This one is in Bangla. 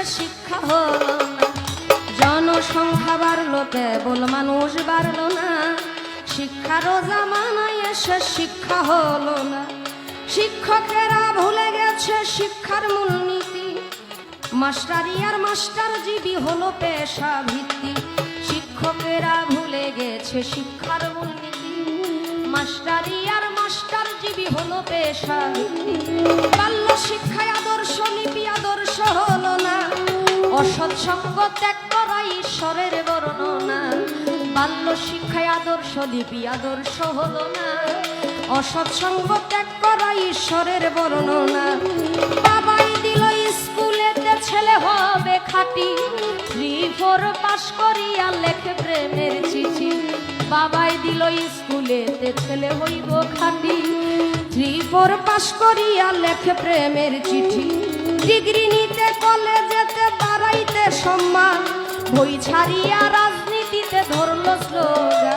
হলো না। জনসংখ্যা বাড়লো, কেবল মানুষ বাড়লো না। শিক্ষারও জামানায় এসে শিক্ষা হলো না। শিক্ষকেরা ভুলে গেছে শিক্ষার মূলনীতি। মাস্টারি আর মাস্টার জীবী হলো পেশা ভিত্তি শিক্ষকেরা ভুলে গেছে শিক্ষার মূলনীতি। মাস্টারি আর মাস্টার জীবী হলো পেশা ভিত্তি বাল্য শিক্ষায় অসৎ সঙ্গ ত্যাগ করা ঈশ্বরের বর্ণনা। বাল্য শিক্ষায় আদর্শ, লিপি আদর্শ হলো না। অসৎ সঙ্গ ত্যাগ করা ঈশ্বরের বর্ণনা। বাবাই দিল স্কুলেতে ছেলে হবে খাটি। থ্রি ফোর পাস করিয়া লেখে প্রেমের চিঠি। বাবাই দিল স্কুলেতে ছেলে হইব খাটি। থ্রি ফোর পাস করিয়া লেখে প্রেমের চিঠি। ডিগ্রি নিতে কলেজেতে বাড়াইতে বই ছাড়িয়া রাজনীতিতে ধরল স্লোগান